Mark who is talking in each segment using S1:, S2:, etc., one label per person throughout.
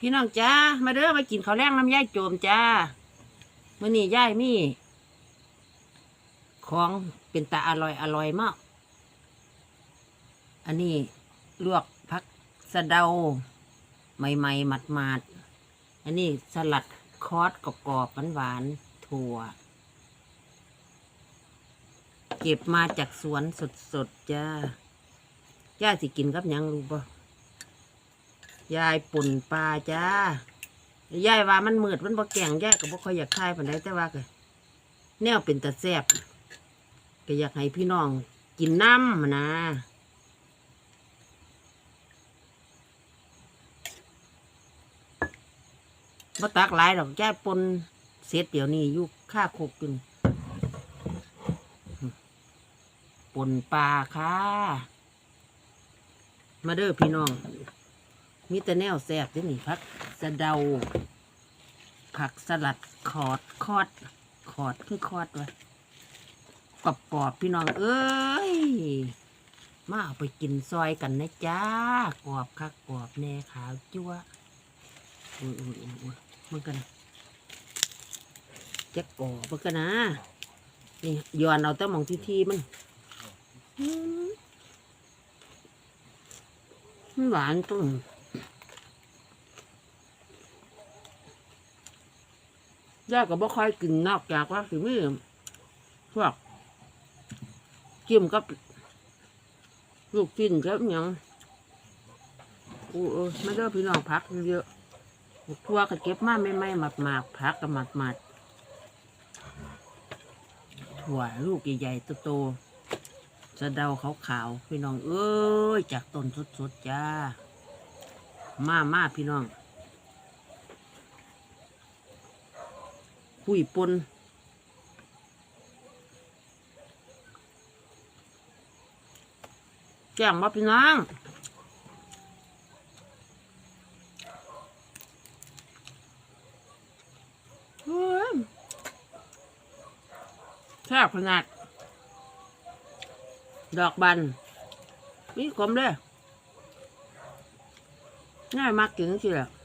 S1: พี่น้องจ้ามาเด้อมากินข้าวแรงน้ำย่ายโจมจ้ามื่อนี้ย่ายมี ของเป็นตาอร่อยอร่อยมาก อันนี้ลวกผักสะเดา ใหม่ๆหมาดๆอันนี้สลัดคอสกรอบๆหวานๆถั่ว เก็บมาจากสวนสดๆจ้าย่าสิกินกับยังรู้ปะ ยายปุ่นปลาจ้ายายว่ามันมืดมันบ่แกงยายก็บ่ค่อยอยากทายปานใดแต่ว่าก็แนวเป็นตาแซบก็อยากให้พี่น้องกินน้ำนะบ่ตักหลายดอกยายปนเสร็จเดี๋ยวนี้อยู่ค่าโคกกินป่นปลาค่ะ มาเด้อพี่น้อง มีแต่แนวแซบเด้อนี่พักสะเดา ผักสลัดขอดคอด ขอดคือคอดวะกรอบกรอบพี่น้อง เอ้ย มาเอาไปกินซอยกันนะจ้ากรอบคักกรอบแน่ขาวจั่วอุ้ยอุ้ยอุ้ยมันกันจะกรอบมันกันนะนี่ย้อนเอาแต่มองที่ทีมันมันหวานตรง ย่าก็บ่ค่อยกินนอกจากว่าสิมีพวกจิ้มกับลูกจิ้นกับหยังอู้เออไม่ได้พี่น้องพักเยอะทั่วก็เก็บมาไม่ไม่หมัดหมากพักกับหมัดหมัดถั่วลูกใหญ่ๆโตๆสะเดาขาวๆพี่น้องเอ้ยจากต้นสดๆจ้า มามาพี่น้อง หุยปนแจ้งมาพี่น้องแซ่บขนาด ดอกบันมีขมเลยง่ายมากกินสิแหละ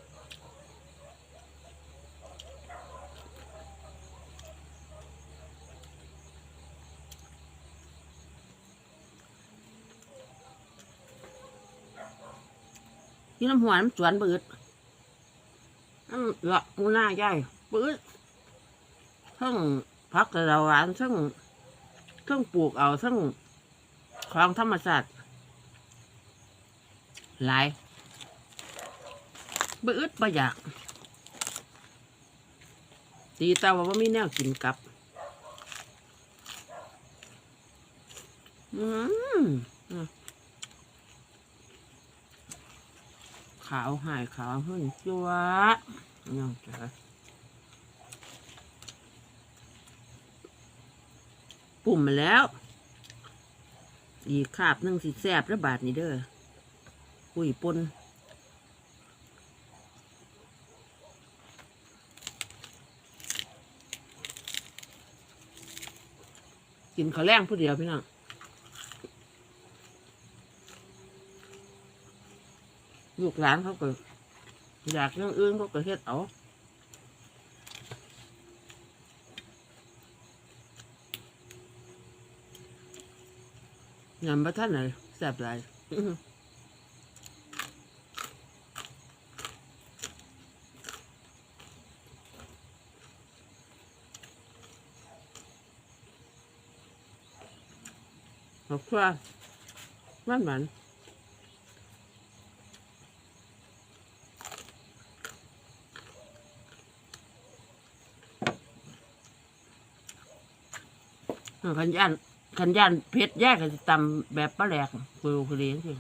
S1: ที่น้ำหัวน้ำสวนบืดน้ำหลอกมูหน้าใหญ่บืดทั้งพักกระดาหวานทั้งทั้งปลูกเอาทั้งของธรรมศาตร์หลายบอึดบ่อยากตีตาว่าบ่มีแนวกินกับ อืมอะขาวหายขาวหุ่นจัวยังจ้ะปุ่มมาแล้ว อีกคาบหนึ่งสิแซบระบาดนี่เด้อคุยปนกินข้าวแรงผู้เดียวพี่น้อง ลูกหลานเขาก็อยากเรื่องอื่นเขาก็เฮ็ดเอายำบะท่านไหนแซ่บหลายขอบคุณหวานหวานเออ ขันย่านขันย่านเพชรแยกกันตำแบบปลาแหลกคุยคุยเลี้ยงสิ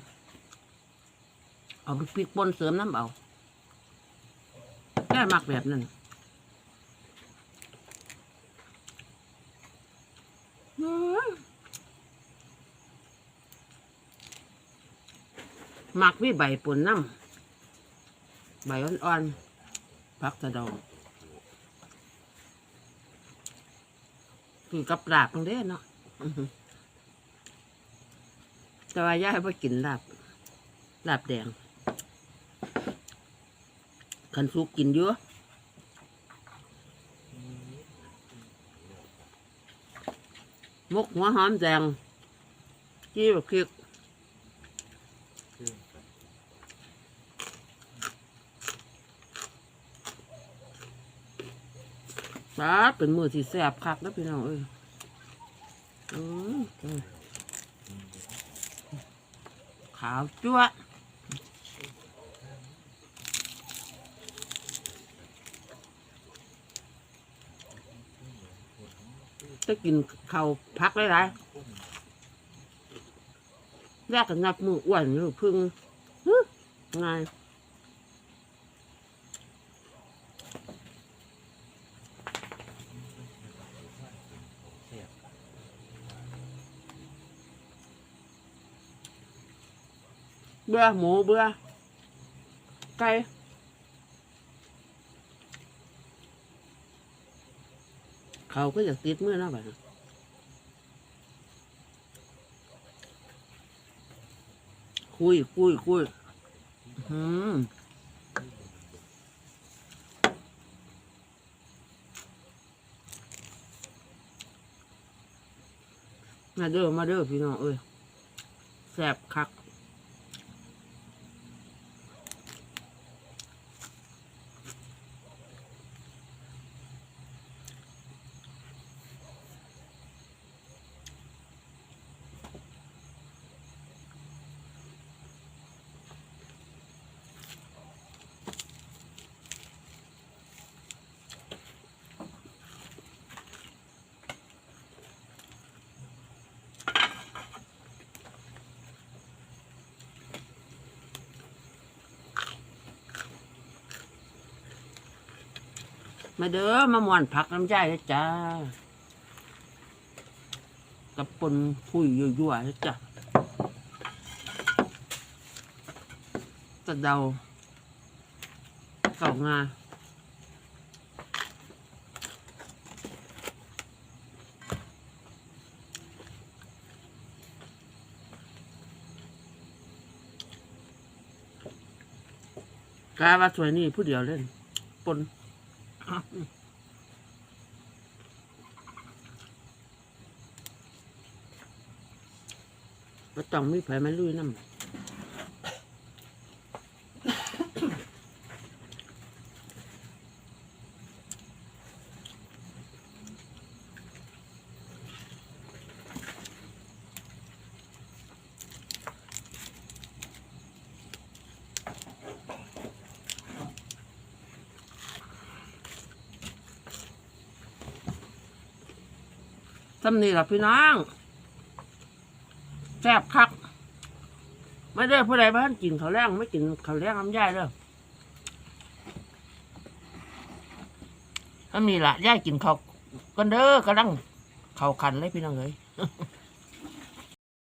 S1: เอาพริกป่นเสริมน้ำเอาแค่มักแบบนั้นมักวิใบป่นน้ำใบอ่อนๆพักตะดอง คือกับลาบตรงเด้เนาะแต่ว่าย่าให้พ่กินลาบลาบแดงขันซุกกินเยอะมกหัวหอมแดงจี้แบบคลิก ปลาเป็นมือที่แสบคักนะพี่น้องเอ้ยอืมขาวจั๊วจะกินข้าวพักหลายๆแรกกันนับมืออ้วนหรือพึ่งฮึง่ บื่อหมูเบื่อไก่เขาก็อยากติดมือเนาะแบบนั้นคุยคุยคุยอืมมาเด้อมาเด้อพี่น้องเอ้ยแซ่บคัก มาเด้อมาหมวนผักน้ำใจเลยจ้ากับปนพุยยั่วๆเลยจ้ะกระเดาเก่างาการว่าสวยนี่ผู้เดียวเล่นปน ก็ต้องมีไผมาลุยน้ำ ทำนี่ล่ะพี่น้องแซ่บคัก ไม่ได้ผู้ใดบ้านกินข้าวแรงไม่กินข้าวแรงน้ำย่ายเด้อถ้ามีละย่ายกินข้าวกันเด้อกำลังข้าวคันเลยพี่น้องเลย